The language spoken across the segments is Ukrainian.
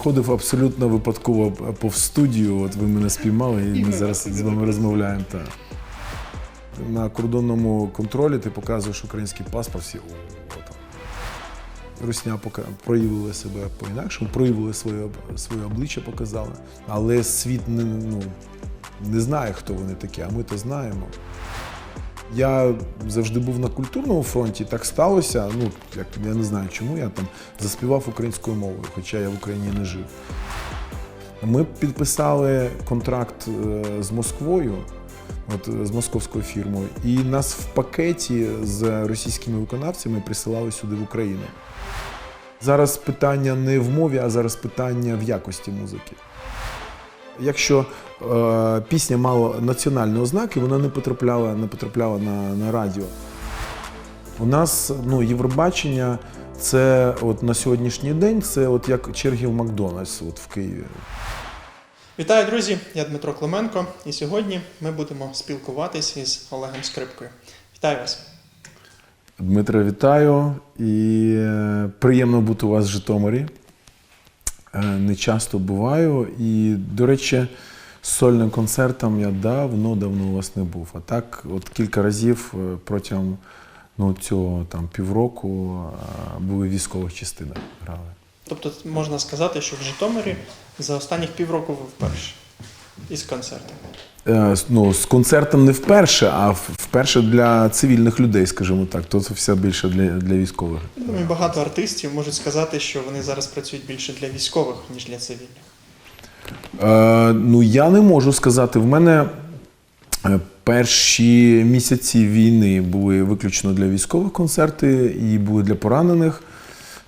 проходив абсолютно випадково повз студію. От ви мене спіймали, і ми зараз з вами розмовляємо. Так. На кордонному контролі ти показуєш український паспорт, всі. Русня пока проявили себе по-інакшому, проявили своє, своє обличчя, показали. Але світ не, ну, не знає, хто вони такі, а ми то знаємо. Я завжди був на культурному фронті, так сталося. Ну, як, я не знаю чому, я там заспівав українською мовою, хоча я в Україні не жив. Ми підписали контракт е, з Москвою, от, е, з московською фірмою, і нас в пакеті з російськими виконавцями присилали сюди в Україну. Зараз питання не в мові, а зараз питання в якості музики. Якщо пісня мала національні ознаки, вона не потрапляла, не потрапляла на, на радіо. У нас ну, Євробачення це от на сьогоднішній день це от як черги в Макдональдс от в Києві. Вітаю, друзі! Я Дмитро Клименко, і сьогодні ми будемо спілкуватися із Олегом Скрипкою. Вітаю вас! Дмитре, вітаю і е, приємно бути у вас в Житомирі. Е, Не часто буваю. І, до речі, з сольним концертом я давно-давно у вас не був. А так, от кілька разів е, протягом ну, цього там, півроку е, були в військових частинах грали. Тобто можна сказати, що в Житомирі за останніх півроку ви вперше із концертами. Е, Ну, з концертом не вперше, а вперше для цивільних людей, скажімо так. То це все більше для, для військових. Думаю, багато артистів можуть сказати, що вони зараз працюють більше для військових, ніж для цивільних. Е, ну, я не можу сказати. В мене е, перші місяці війни були виключно для військових концерти і були для поранених,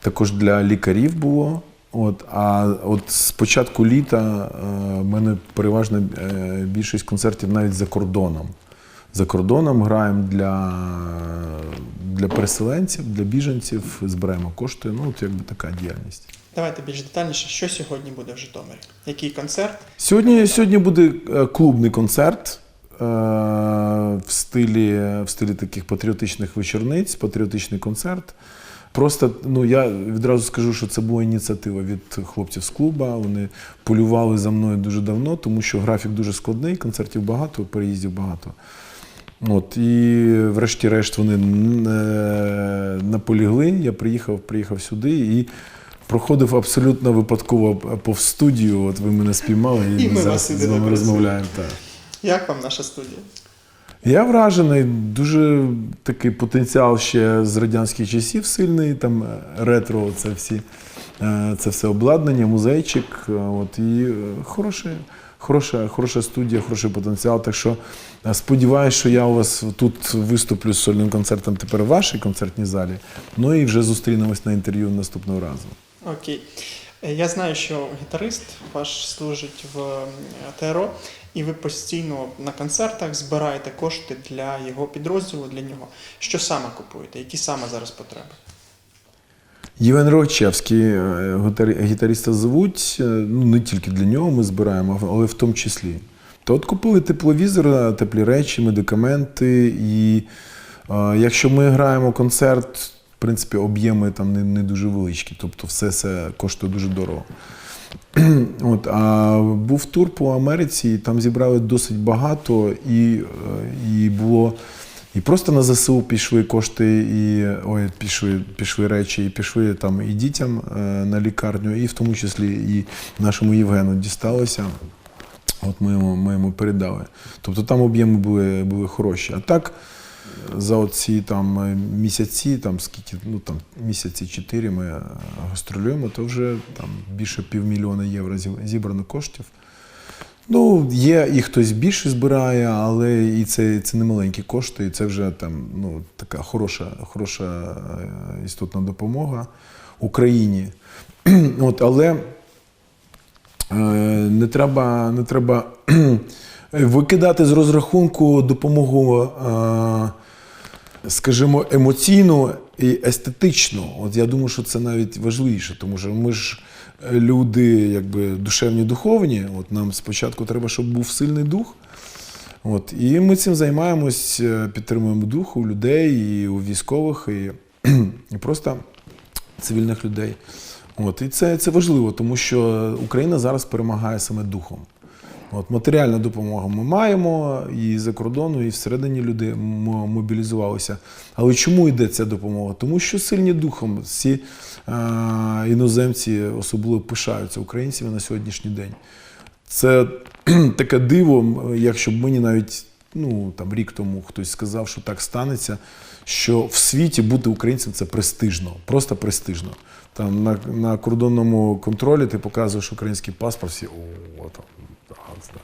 також для лікарів було. От, а от з початку літа е, в мене переважна е, більшість концертів навіть за кордоном. За кордоном граємо для, для переселенців, для біженців, збираємо кошти. Ну, от якби така діяльність. Давайте більш детальніше, що сьогодні буде в Житомирі? Який концерт? Сьогодні, сьогодні буде е, клубний концерт е, в стилі, в стилі таких патріотичних вечорниць, патріотичний концерт. Просто ну я відразу скажу, що це була ініціатива від хлопців з клуба. Вони полювали за мною дуже давно, тому що графік дуже складний, концертів багато, переїздів багато. От, і врешті-решт вони е, наполігли. Я приїхав, приїхав сюди і проходив абсолютно випадково повз студію. От ви мене спіймали, і, І ми зараз з вами розмовляємо. Так. Як вам наша студія? Я вражений, дуже такий потенціал ще з радянських часів сильний, там е, ретро, це всі, е, це все обладнання, музейчик. е, От, і е, хороше, хороша, хороша студія, хороший потенціал. Так що е, сподіваюся, що я у вас тут виступлю з сольним концертом тепер в вашій концертній залі. Ну і вже зустрінемось на інтерв'ю наступного разу. Окей. Е, Я знаю, що гітарист ваш служить в ТРО, і ви постійно на концертах збираєте кошти для його підрозділу, для нього. Що саме купуєте? Які саме зараз потреби? Євген Рочевський, е, гітариста звуть, е, ну не тільки для нього ми збираємо, але в тому числі. То от купили тепловізор, е, теплі речі, медикаменти. І е, якщо ми граємо концерт, принципі, об'єми там не, не дуже величкі, тобто все це коштує дуже дорого. От, а був тур по Америці, і там зібрали досить багато, і, е, і було. І просто на ЗСУ пішли кошти, і ой, пішли, пішли речі, і пішли там і дітям е, на лікарню, і в тому числі і нашому Євгену дісталося. От ми йому, ми йому передали. Тобто там об'єми були, були хороші. А так, за оці там е, місяці, там скільки, ну там місяці чотири ми е, гастролюємо, то вже там більше півмільйона євро зібрано коштів. Ну, є і хтось більше збирає, але і це, це не маленькі кошти, і це вже там ну, така хороша, хороша е, істотна допомога Україні. От, але е, не треба, не треба викидати з розрахунку допомогу, е, скажімо, емоційну і естетичну. От я думаю, що це навіть важливіше, тому що ми ж е, люди якби душевні, духовні. От нам спочатку треба, щоб був сильний дух. От, і ми цим займаємось, е, підтримуємо дух у людей, і у військових, і, і просто цивільних людей. От, і це, це важливо, тому що Україна зараз перемагає саме духом. От, матеріальну допомогу ми маємо і за кордону, і всередині люди мобілізувалися. Але чому йде ця допомога? Тому що сильні духом всі е, іноземці особливо пишаються українцями на сьогоднішній день. Це таке диво, якщо б мені навіть ну, там, рік тому хтось сказав, що так станеться, що в світі бути українцем це престижно, просто престижно. Там на, на кордонному контролі ти показуєш український паспорт, всі о, там, так,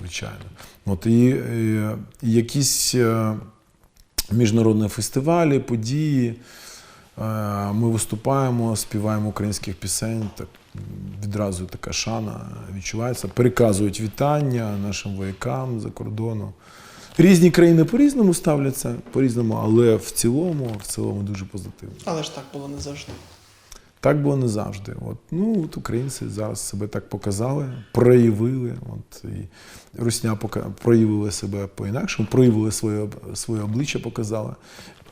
звичайно. От, і, е, якісь е, міжнародні фестивалі, події. Е, Ми виступаємо, співаємо українських пісень. Так відразу така шана відчувається. Переказують вітання нашим воякам за кордону. Різні країни по-різному ставляться, по-різному, але в цілому, в цілому дуже позитивно. Але ж так було не завжди. Так було не завжди. От, ну, от українці зараз себе так показали, проявили. От, і Русня пока- проявила себе по-інакшому, проявили своє, своє обличчя, показали.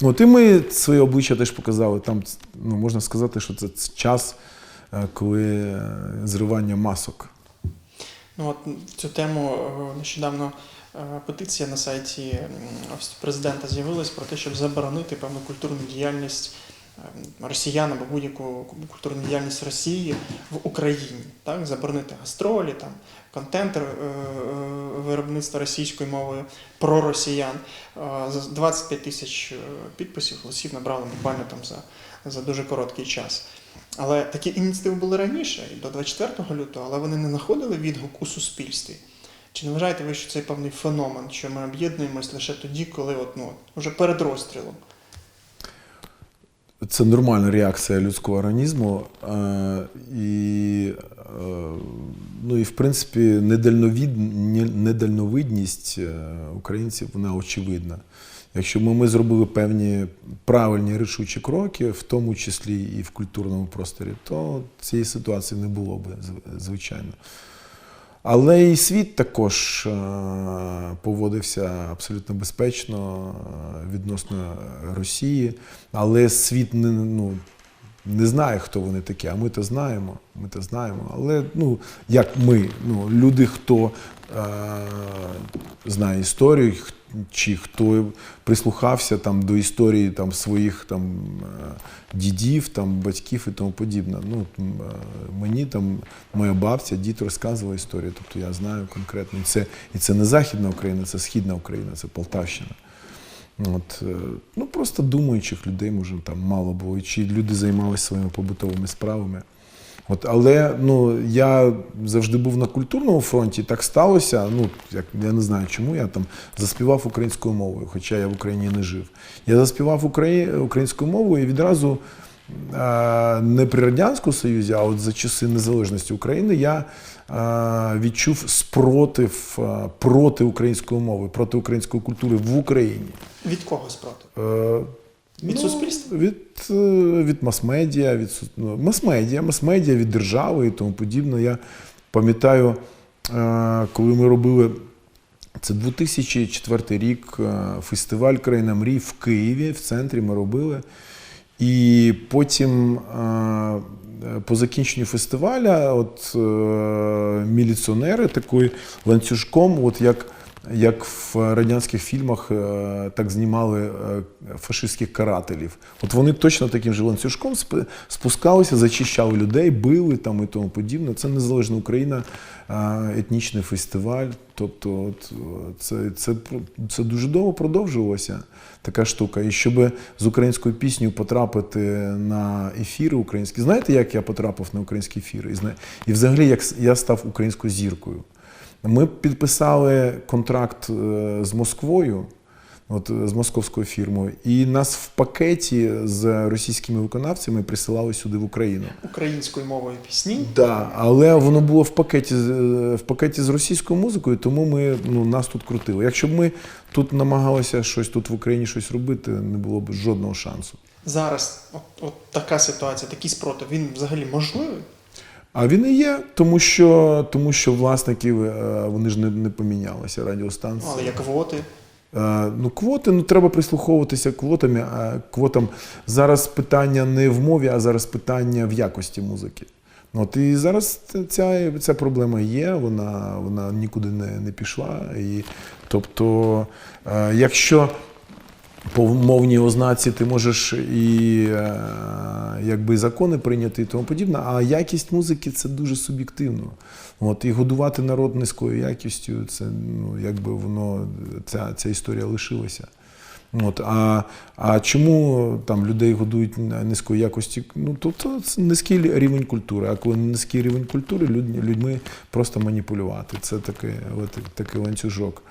От, і ми своє обличчя теж показали. Там ну, можна сказати, що це час, е, коли е, зривання масок. Ну от цю тему е, нещодавно петиція на сайті президента з'явилась про те, щоб заборонити певну культурну діяльність росіян або будь-яку культурну діяльність Росії в Україні. Так? Заборонити гастролі, там, контент е, е, виробництва російською мовою про росіян. Е, за 25 тисяч підписів голосів набрали буквально там за, за дуже короткий час. Але такі ініціативи були раніше, до 24 лютого, але вони не знаходили відгук у суспільстві. Чи не вважаєте ви, що це певний феномен, що ми об'єднуємось лише тоді, коли от, ну, вже перед розстрілом? Це нормальна реакція людського організму. Е, і, е, ну, і в принципі, недальновидність е, українців вона очевидна. Якщо б ми зробили певні правильні рішучі кроки, в тому числі і в культурному просторі, то цієї ситуації не було б, звичайно. Але і світ також е, поводився абсолютно безпечно е, відносно Росії. Але світ не, ну, не знає, хто вони такі, а ми то знаємо. Ми то знаємо. Але ну, як ми, ну, люди, хто е, знає історію, чи хто прислухався там, до історії там, своїх там, е, дідів, там, батьків і тому подібне. Ну, е, мені там моя бабця, дід розказувала історію, тобто я знаю конкретно. Це, і це не Західна Україна, це Східна Україна, це Полтавщина. От, е, ну, просто думаючих людей, може, там мало було, чи люди займалися своїми побутовими справами. От, але ну, я завжди був на культурному фронті, так сталося. Ну, як, я не знаю, чому я там заспівав українською мовою, хоча я в Україні не жив. Я заспівав украї... українською мовою і відразу не при Радянському Союзі, а от за часи незалежності України я е, відчув спротив е, проти української мови, проти української культури в Україні. Від кого спротив? Е, Від суспільства? Від, е, від мас-медіа, від ну, мас-медіа, мас-медіа від держави і тому подібне. Я пам'ятаю, е, коли ми робили це 2004 рік, е, фестиваль Країна мрій в Києві, в центрі ми робили. І потім по закінченню фестиваля, от е, міліціонери такою ланцюжком, от як, як в радянських фільмах, е, так знімали е, фашистських карателів. От вони точно таким же ланцюжком сп- спускалися, зачищали людей, били там і тому подібне. Це незалежна Україна, е, етнічний фестиваль. Тобто, от, це, це, це дуже довго продовжувалося така штука. І щоб з українською піснею потрапити на ефіри українські, знаєте, як я потрапив на українські ефіри? І, і взагалі, як я став українською зіркою. Ми підписали контракт е, з Москвою, от, з московською фірмою, і нас в пакеті з російськими виконавцями присилали сюди в Україну. Українською мовою пісні. Да, але воно було в пакеті, е, в пакеті з російською музикою, тому ми, ну, нас тут крутили. Якщо б ми тут намагалися щось тут в Україні щось робити, не було б жодного шансу. Зараз от, от така ситуація, такий спротив, він взагалі можливий? А він і є, тому що, тому що власники е, вони ж не, не помінялися радіостанції. Ну, але є квоти. Е, Ну, квоти, ну треба прислуховуватися квотами. А квотам зараз питання не в мові, а зараз питання в якості музики. От і зараз ця, ця проблема є, вона, вона нікуди не, не пішла. І, тобто, е, якщо по мовній ознаці ти можеш і е, якби закони прийняти і тому подібне, а якість музики це дуже суб'єктивно. От, і годувати народ низькою якістю, це ну, якби воно ця, ця історія лишилася. От, а, а чому там людей годують низької якості? Ну, тобто це низький рівень культури. А коли низький рівень культури, люд, людьми просто маніпулювати. Це такий, такий ланцюжок.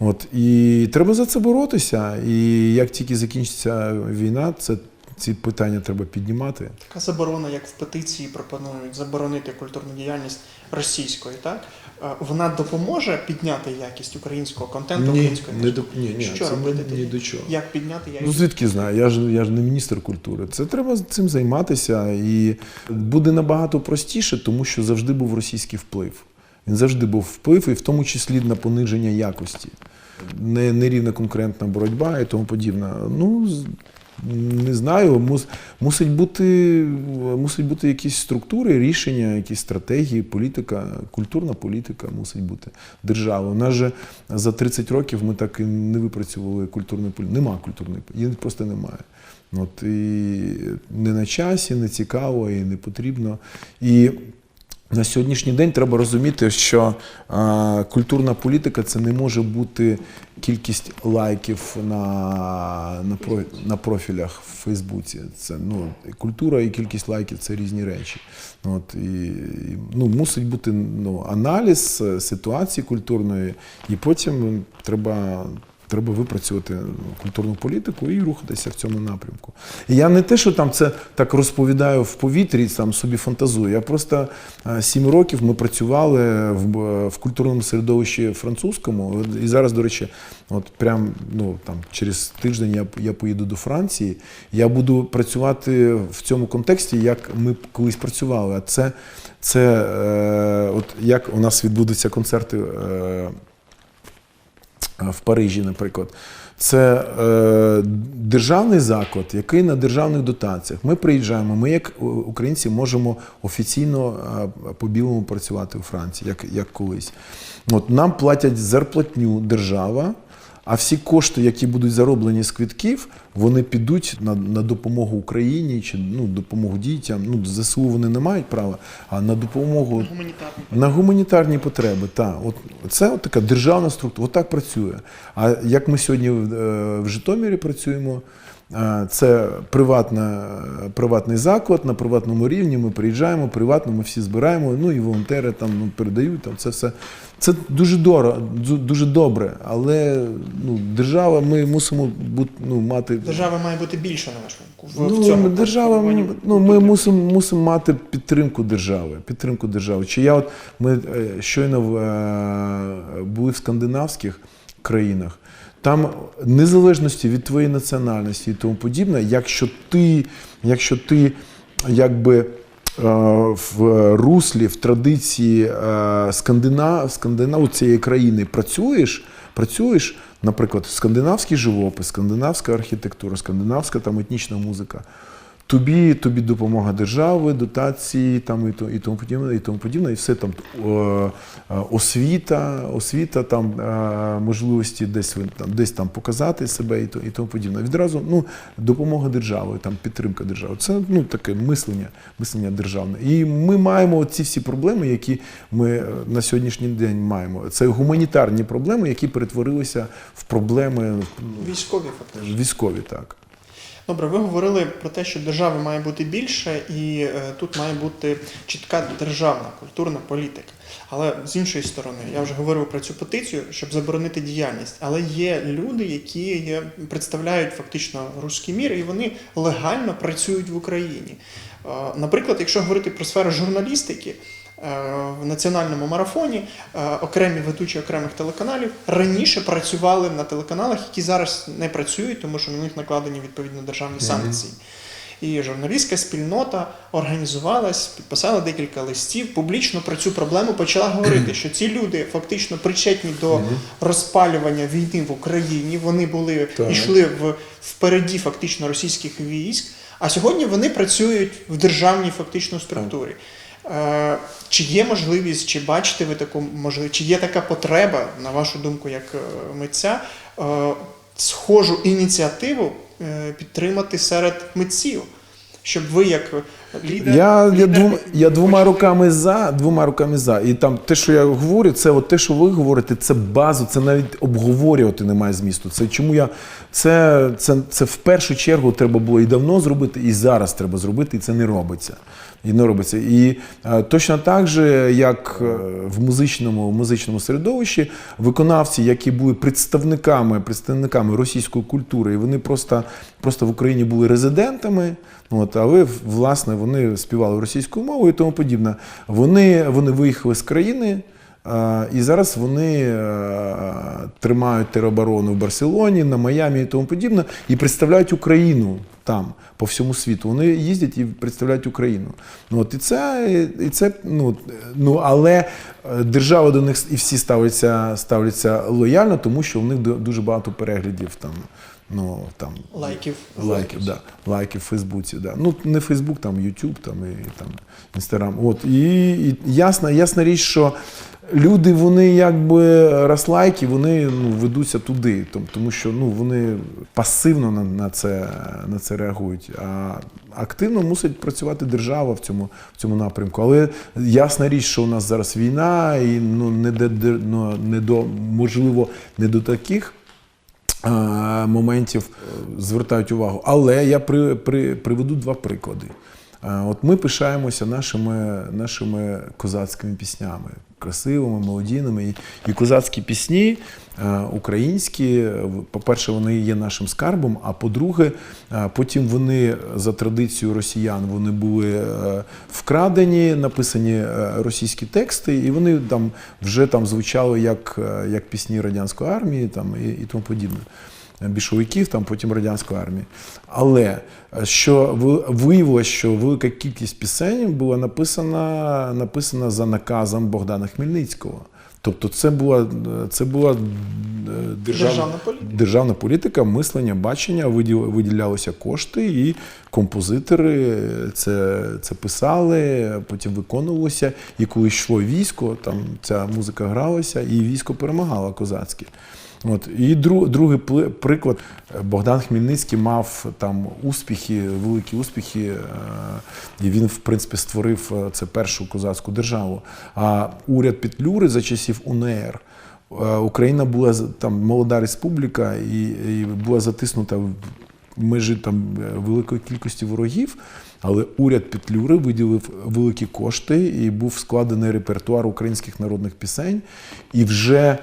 От, і треба за це боротися. І як тільки закінчиться війна, це, ці питання треба піднімати. Така заборона, як в петиції пропонують заборонити культурну діяльність російської, так? Е, Вона допоможе підняти якість українського контенту, української не до, ні, ні, Що це робити ні, ні до чого. Як підняти якість? Ну звідки знаю? Я ж я ж не міністр культури. Це треба цим займатися, і буде набагато простіше, тому що завжди був російський вплив. Він завжди був вплив, і в тому числі на пониження якості. Не, нерівна конкурентна боротьба і тому подібне. Ну не знаю, мус, мусить бути мусить бути якісь структури, рішення, якісь стратегії, політика, культурна політика мусить бути держава. У нас же за 30 років ми так і не випрацювали культурної політики. Нема культурної політики, її просто немає. От і не на часі, не цікаво і не потрібно. І на сьогоднішній день треба розуміти, що а, культурна політика це не може бути кількість лайків на, на, про, на профілях в Фейсбуці. Це ну, культура і кількість лайків це різні речі. От, і, ну, мусить бути ну, аналіз е, ситуації культурної, і потім треба. Треба випрацювати культурну політику і рухатися в цьому напрямку. І я не те, що там це так розповідаю в повітрі, там собі фантазую. Я просто е, сім років ми працювали в, в культурному середовищі французькому. І зараз, до речі, от прям ну там через тиждень я, я поїду до Франції. Я буду працювати в цьому контексті, як ми колись працювали. А це, це е, от як у нас відбудуться концерти. Е, в Парижі, наприклад. Це е, державний заклад, який на державних дотаціях. Ми приїжджаємо, ми, як е, українці, можемо офіційно е, по білому працювати у Франції, як, як колись. От, нам платять зарплатню держава, а всі кошти, які будуть зароблені з квитків, вони підуть на, на допомогу Україні чи ну, допомогу дітям. Ну, ЗСУ вони не мають права, а на допомогу Гуманітарні на гуманітарні потреби, Та От це от така державна структура, от працює. А як ми сьогодні в, в Житомирі працюємо, е, це приватна, приватний заклад на приватному рівні. Ми приїжджаємо, приватно, ми всі збираємо, ну і волонтери там ну, передають там це все. Це дуже дорого, дуже добре, але ну, держава, ми мусимо бути, ну, мати. Держава має бути більше, на вашу думку. Ну, в цьому держава, формуванні ну, ми мусимо, мусимо мати підтримку держави. Підтримку держави. Чи я от ми е, щойно в, е, були в скандинавських країнах. Там незалежності від твоєї національності і тому подібне, якщо ти, якщо ти якби е, в руслі, в традиції е, скандинав, скандинав цієї країни працюєш, працюєш, наприклад, скандинавський живопис, скандинавська архітектура, скандинавська там етнічна музика. Тобі, тобі допомога держави, дотації там і, то, і тому подібне, і тому подібне, і все там е, е, освіта, освіта, там е, можливості десь там, десь там показати себе і, то, і тому подібне. Відразу ну, допомога держави, там підтримка держави. Це ну таке мислення, мислення державне. І ми маємо ці всі проблеми, які ми на сьогоднішній день маємо. Це гуманітарні проблеми, які перетворилися в проблеми Військові фактично. військові. Так. Добре, ви говорили про те, що держави має бути більше, і е, тут має бути чітка державна культурна політика. Але з іншої сторони, я вже говорив про цю петицію, щоб заборонити діяльність. Але є люди, які є, представляють фактично руський мір, і вони легально працюють в Україні. Е, Наприклад, якщо говорити про сферу журналістики. Е, В національному марафоні е, окремі ведучі окремих телеканалів раніше працювали на телеканалах, які зараз не працюють, тому що на них накладені відповідно державні санкції. І журналістська спільнота організувалась, підписала декілька листів, публічно про цю проблему почала говорити, що ці люди фактично причетні до розпалювання війни в Україні. Вони були Так. йшли в впереді фактично російських військ. А сьогодні вони працюють в державній фактично структурі. Е, Чи є можливість, чи бачите ви таку можливість, чи є така потреба, на вашу думку, як е, митця, е, схожу ініціативу підтримати серед митців, щоб ви, як лідер, Я, я, лідер двом, я двома руками за, двома руками за. І там те, що я говорю, це от те, що ви говорите, це базу, це навіть обговорювати немає змісту. Це чому я це, це, це в першу чергу треба було і давно зробити, і зараз треба зробити, і це не робиться. І не робиться. І е, точно так же, як е, в музичному, в музичному середовищі, виконавці, які були представниками, представниками російської культури, і вони просто, просто в Україні були резидентами. От, але власне вони співали російською мовою і тому подібне. Вони, вони виїхали з країни. е, І зараз вони тримають тероборону в Барселоні, на Майамі і тому подібне, і представляють Україну там по всьому світу. Вони їздять і представляють Україну. Ну от і це, і це ну, ну але е, держава до них і всі ставляться, ставляться лояльно, тому що у них ду- дуже багато переглядів там. Ну там лайків. Лайків, да. Лайків в Фейсбуці, да. Ну, не Фейсбук, там Ютуб, там і там Інстаграм. От. І, і ясна, ясна річ, що люди, вони якби раз лайки, вони ну, ведуться туди, тому, що ну, вони пасивно на, на, це, на це реагують. А активно мусить працювати держава в цьому, в цьому напрямку. Але ясна річ, що у нас зараз війна, і ну, не, до, ну, не до, можливо, не до таких моментів е, звертають увагу. Але я при, при, приведу два приклади. От ми пишаємося нашими, нашими козацькими піснями, красивими, мелодійними. І, і козацькі пісні е, українські, по-перше, вони є нашим скарбом, а по-друге, е, потім вони за традицією росіян вони були е, вкрадені, написані російські тексти, і вони там вже там звучали як, як пісні радянської армії там, і, і тому подібне. Більшовиків, там потім радянської армії. Але е, що ви- виявилось, що велика кількість пісень була написана, написана за наказом Богдана Хмельницького. Тобто це була, це була е, державна, Державна політика. державна політика, мислення, бачення, виділялися кошти, і композитори це, це писали, потім виконувалося. І коли йшло військо, там ця музика гралася, і військо перемагало козацьке. От. І дру, другий приклад. Богдан Хмельницький мав там успіхи, великі успіхи, е, і він, в принципі, створив е, це першу козацьку державу. А уряд Петлюри за часів УНР. е, Україна була там молода республіка і, і була затиснута в межі там великої кількості ворогів. Але уряд Петлюри виділив великі кошти і був складений репертуар українських народних пісень. І вже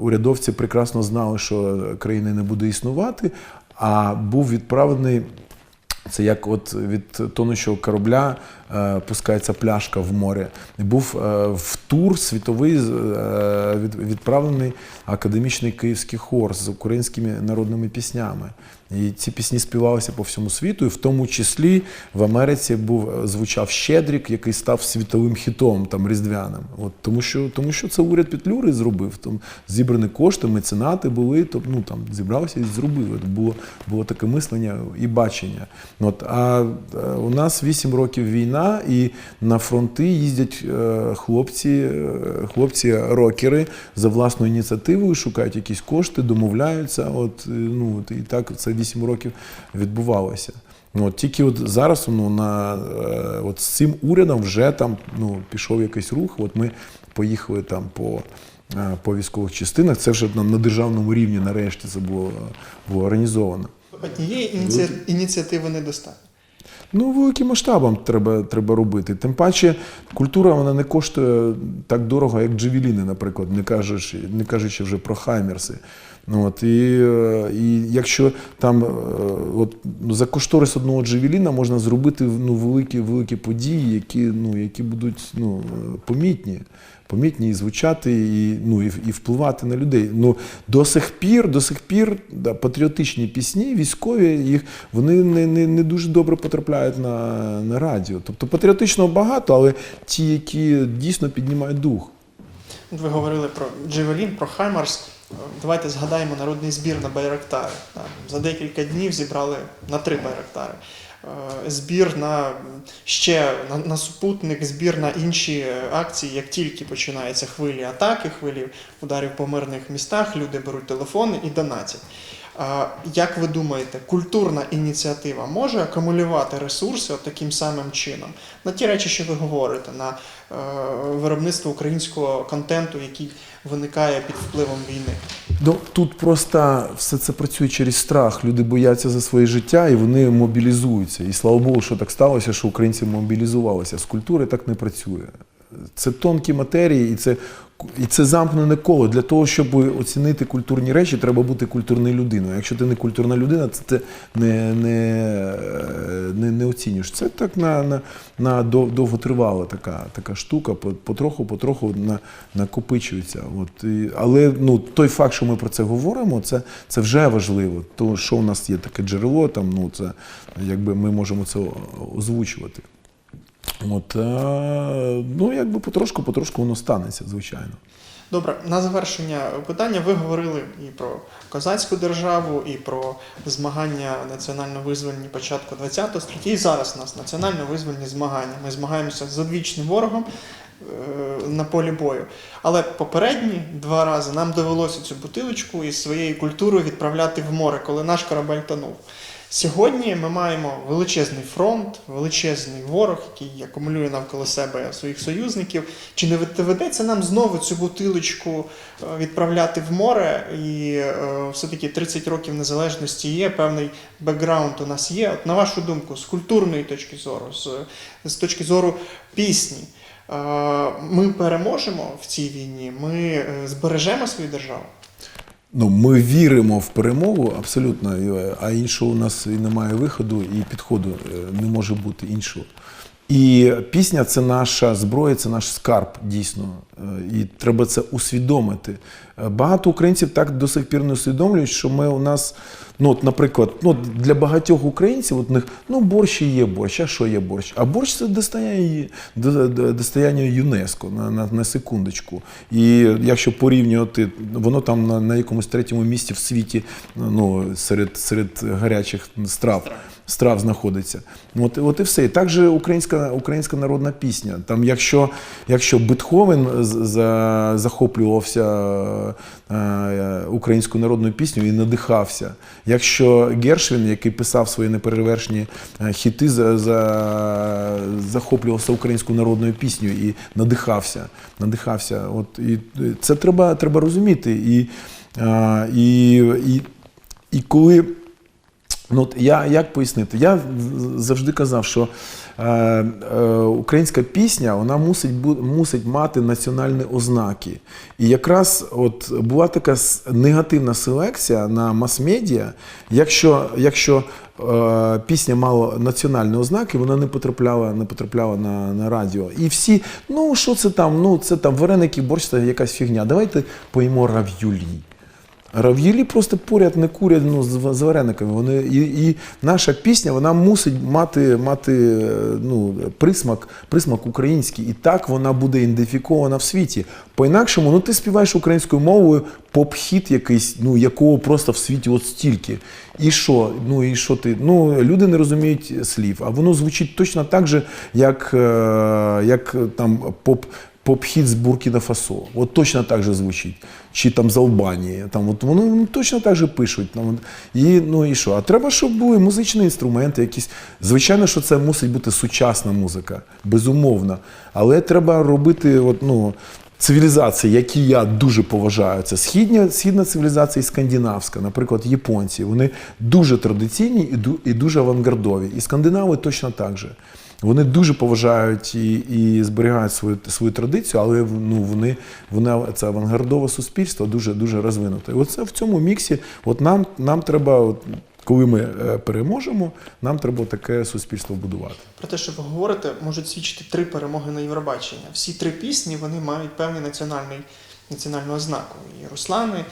урядовці прекрасно знали, що країни не буде існувати, а був відправлений. Це як от від тонущого корабля е, пускається пляшка в море. Був е, в тур світовий е, від, відправлений академічний київський хор з українськими народними піснями. І ці пісні співалися по всьому світу, і в тому числі в Америці був е, звучав Щедрік, який став світовим хітом там різдвяним. От тому, що тому, що це уряд Петлюри зробив. Там зібрані кошти, меценати були, то ну там зібрався і зробили. Було було таке мислення і бачення. От а е, у нас 8 років війна, і на фронти їздять е, хлопці, е, хлопці рокери за власною ініціативою, шукають якісь кошти, домовляються. От ну і так це 8 років відбувалося. Ну, от тільки от зараз ну, на, е, от з цим урядом вже там ну, пішов якийсь рух. От ми поїхали там по, е, по військових частинах. Це вже на, на державному рівні нарешті це було, було організовано. Однієї ініці... ініціативи недостатньо. Ну, великим масштабом треба, треба робити. Тим паче, культура вона не коштує так дорого, як джевеліни, наприклад, не кажучи, не кажучи вже про хаймерси. Ну, от, і, е, і якщо там е, от, ну, за кошторис одного джевеліна можна зробити ну, великі, великі події, які, ну, які будуть ну, помітні. помітні і звучати, і, ну, і, і впливати на людей. Ну, до сих пір, до сих пір да, патріотичні пісні, військові, їх, вони не, не, не дуже добре потрапляють на, на радіо. Тобто патріотичного багато, але ті, які дійсно піднімають дух. Ви говорили про Джевелін, про Хаймарс. Давайте згадаємо народний збір на Байрактари. За декілька днів зібрали на три Байрактари. Е, Збір на ще на, на супутник, збір на інші акції, як тільки починаються хвилі атаки, хвилі ударів по мирних містах, люди беруть телефони і донатять. Як ви думаєте, культурна ініціатива може акумулювати ресурси таким самим чином на ті речі, що ви говорите, на е, виробництво українського контенту, який виникає під впливом війни? Ну, тут просто все це працює через страх. Люди бояться за своє життя і вони мобілізуються. І слава Богу, що так сталося, що українці мобілізувалися. З культури так не працює. Це тонкі матерії, і це, і це замкнене коло. Для того, щоб оцінити культурні речі, треба бути культурною людиною. Якщо ти не культурна людина, це ти не, не, не, не оцінюєш. Це так на, на, на довготривала така, така штука, потроху, потроху на, накопичується. От, і, але ну, той факт, що ми про це говоримо, це, це вже важливо. То, що у нас є таке джерело, там, ну, це, якби ми можемо це озвучувати. От, е, ну, якби потрошку, потрошку воно станеться, звичайно. Добре, на завершення питання ви говорили і про козацьку державу, і про змагання національно-визвольні початку ХХ століття. І зараз у нас національно-визвольні змагання. Ми змагаємося з одвічним ворогом е, на полі бою. Але попередні два рази нам довелося цю бутилочку із своєю культурою відправляти в море, коли наш корабель тонув. Сьогодні ми маємо величезний фронт, величезний ворог, який акумулює навколо себе своїх союзників. Чи не доведеться нам знову цю бутилочку е, відправляти в море? І е, все-таки 30 років незалежності є, певний бекграунд у нас є. От на вашу думку, з культурної точки зору, з, з точки зору пісні, е, ми переможемо в цій війні, ми збережемо свою державу. Ну, ми віримо в перемогу абсолютно, а іншого у нас і немає виходу, і підходу е, не може бути іншого. І пісня це наша зброя, це наш скарб, дійсно. Е, І треба це усвідомити. Е, Багато українців так до сих пір не усвідомлюють, що ми у нас, ну, от, наприклад, ну, для багатьох українців, от, них, ну, борщ і є борщ, а що є борщ? А борщ це достояння, до- до- достояння ЮНЕСКО на, на, на секундочку. І якщо порівнювати, воно там на, на якомусь третьому місці в світі ну, серед, серед гарячих страв страв знаходиться. От, от і все. І так же українська, українська народна пісня. Там, якщо, якщо Бетховен за, захоплювався е, українською народною піснею і надихався, якщо Гершвін, який писав свої неперевершені е, хіти, за, за, захоплювався українською народною піснею і надихався. надихався. От, і це треба, треба розуміти. І, е, і, і, і коли Ну, от я як пояснити? Я завжди казав, що е, е, українська пісня вона мусить, мусить мати національні ознаки. І якраз от була така негативна селекція на мас-медіа, якщо, якщо е, пісня мала національні ознаки, вона не потрапляла, не потрапляла на, на радіо. І всі, ну що це там? Ну, це там вареники, борщ, це якась фігня. Давайте поїмо рав'юлі. Рав'єлі просто поряд не курять ну, з, варениками. Вони, і, і наша пісня вона мусить мати, мати е, ну, присмак, присмак український. І так вона буде ідентифікована в світі. По-інакшому, ну ти співаєш українською мовою поп-хіт якийсь, ну, якого просто в світі от стільки. І що? Ну, і що ти? Ну, люди не розуміють слів, а воно звучить точно так же, як, е, як там поп поп-хіт з Буркіна Фасо. От точно так же звучить. Чи там з Албанії. Там, от вони ну, точно так же пишуть. Там, і, ну і що? А треба, щоб були музичні інструменти якісь. Звичайно, що це мусить бути сучасна музика, безумовно. Але треба робити от, ну, цивілізації, які я дуже поважаю. Це східня, східна цивілізація і скандинавська, наприклад, японці. Вони дуже традиційні і дуже авангардові. І скандинави точно так же. Вони дуже поважають і, і зберігають свою, свою традицію, але ну, вони, вони це авангардове суспільство дуже дуже розвинуте. І оце в цьому міксі, от нам, нам треба от, Коли ми е, переможемо, нам треба таке суспільство будувати. Про те, що ви говорите, можуть свідчити три перемоги на Євробачення. Всі три пісні вони мають певний національний національну ознаку. І Руслани,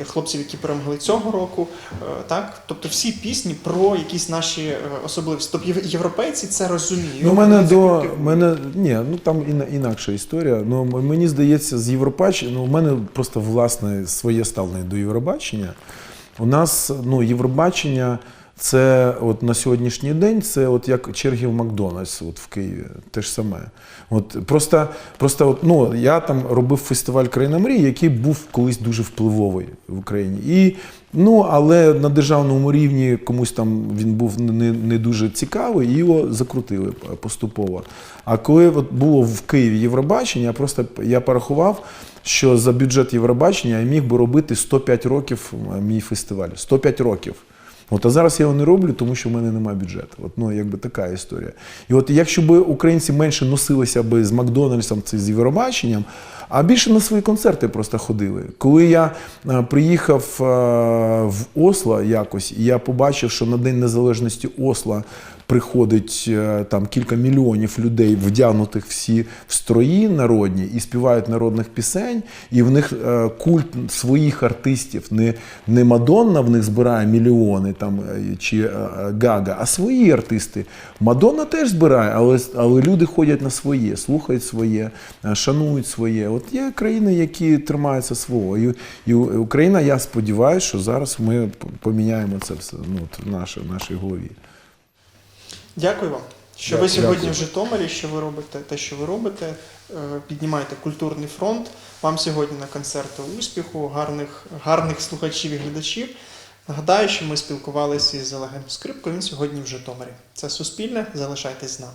і хлопців, які перемогли цього року. е, Так, тобто всі пісні про якісь наші е, особливості. Тобто європейці це розуміють. Ну, мене до мене ні, ну там іна, інакша історія. Ну мені здається, з Євробачення, ну у мене просто власне своє ставлення до Євробачення. У нас ну Євробачення. Це от на сьогоднішній день це от як черги в Макдональдс от в Києві. Те ж саме. От просто, просто от, ну, я там робив фестиваль Країна мрії, який був колись дуже впливовий в Україні. І, ну, але на державному рівні комусь там він був не, не дуже цікавий, і його закрутили поступово. А коли от було в Києві Євробачення, я просто я порахував, що за бюджет Євробачення я міг би робити 105 років мій фестиваль. 105 років. От, а зараз я його не роблю, тому що в мене немає бюджету. От, ну, якби така історія. І от якщо б українці менше носилися би з Макдональдсом, це з Євробаченням, а більше на свої концерти просто ходили. Коли я е, приїхав е, в Осло якось, і я побачив, що на День Незалежності Осла приходить е, там кілька мільйонів людей, вдягнутих всі в строї народні, і співають народних пісень, і в них культ своїх артистів. Не, не Мадонна в них збирає мільйони там, чи Гага, а свої артисти. Мадонна теж збирає, але, але люди ходять на своє, слухають своє, шанують своє. От є країни, які тримаються свого. І, і Україна, я сподіваюся, що зараз ми поміняємо це все ну, в нашій, в нашій голові. Дякую вам. Що ви сьогодні в Житомирі, що ви робите, те, що ви робите, е, піднімаєте культурний фронт. Вам сьогодні на концерти успіху, гарних, гарних слухачів і глядачів. Нагадаю, що ми спілкувалися із Олегом Скрипкою. Він сьогодні в Житомирі. Це Суспільне. Залишайтесь з нами.